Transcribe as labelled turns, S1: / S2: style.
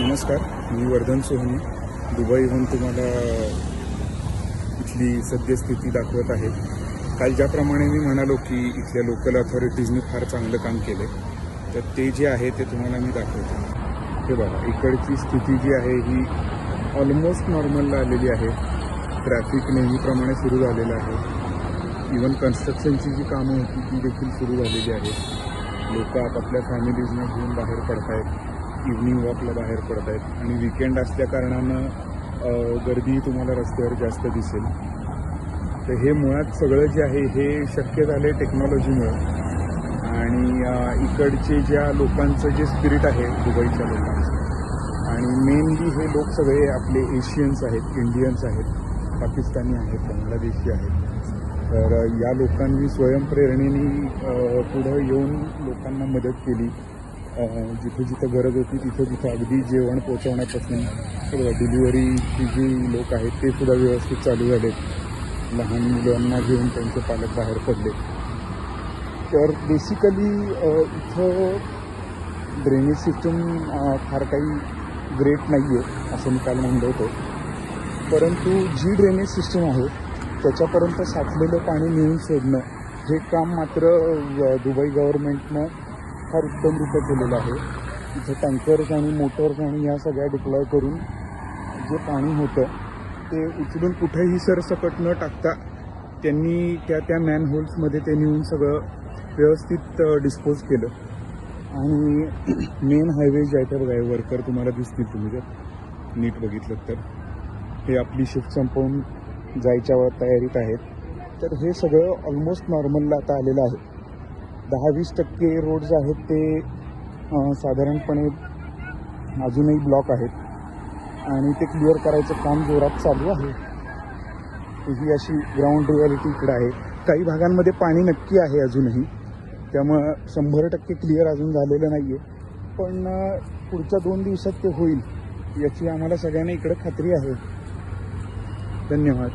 S1: नमस्कार मी वर्धन सोहनी. दुबईहून तुम्हाला इथली सद्यस्थिती दाखवत आहे. काल ज्याप्रमाणे मी म्हणालो की इथल्या लोकल अथॉरिटीजनी फार चांगलं काम केलं आहे तर ते जे आहे ते तुम्हाला मी दाखवतो. हे बघा इकडची स्थिती जी आहे ही ऑलमोस्ट नॉर्मलला आलेली आहे. ट्रॅफिक नेहमीप्रमाणे सुरू झालेलं आहे. इवन कन्स्ट्रक्शनची जी कामं होती ती देखील सुरू झालेली आहेत. लोक आपापल्या फॅमिलीजना घेऊन बाहेर पडतायत. इव्हनिंग वॉकला बाहेर पडत आहेत. आणि विकेंड असल्या कारणानं गर्दी तुम्हाला रस्त्यावर जास्त दिसेल. तर हे मुळात सगळं जे आहे हे शक्य झालं टेक्नॉलॉजीमुळं आणि इकडचे ज्या लोकांचं जे स्पिरिट आहे दुबईच्या लोकांचं. आणि मेनली हे लोक सगळे आपले एशियन्स आहेत इंडियन्स आहेत पाकिस्तानी आहेत बांगलादेशी आहेत. तर या लोकांनी स्वयंप्रेरणेने पुढं येऊन लोकांना मदत केली. जिथे जिथं गरज होती तिथं तिथं अगदी जेवण पोचवण्यापासून डिलिव्हरीची जी लोक आहेत ते सुद्धा व्यवस्थित चालू झालेत. लहान मुलांना घेऊन त्यांचे पालक बाहेर पडले. तर बेसिकली इथं ड्रेनेज सिस्टम फार काही ग्रेट नाही आहे असं मी काल म्हणलो होतो परंतु जी ड्रेनेज सिस्टम आहे त्याच्यापर्यंत साठलेलं पाणी नेऊन सोडणं हे काम मात्र दुबई गव्हर्नमेंटनं फार उत्तमरित्या केलेलं आहे. इथे टँकर्स आणि मोटर्स आणि ह्या सगळ्या डिप्लॉय करून जे पाणी होतं ते उचलून कुठेही सरसकट न टाकता त्यांनी त्या त्या मॅनहोल्समध्ये ते नेऊन सगळं व्यवस्थित डिस्पोज केलं. आणि मेन हायवे जे आहे ते बघा वर्कर तुम्हाला दिसतील तुम्ही जर नीट बघितलं तर. हे आपली शिफ्ट संपवून जायच्या तयारीत आहेत. तर हे सगळं ऑलमोस्ट नॉर्मलला आता आलेलं आहे. दहा वीस टक्के रोड्स आहेत ते साधारणपणे अजूनही ब्लॉक आहेत. आणि ते क्लिअर करायचं काम जोरात चालू आहे. ही अशी ग्राउंड रियालिटी इकडं आहे. काही भागांमध्ये पाणी नक्की आहे अजूनही. त्यामुळं शंभर टक्के क्लिअर अजून झालेलं नाही आहे पण पुढच्या दोन दिवसात ते होईल याची आम्हाला सगळ्यांना इकडं खात्री आहे. धन्यवाद.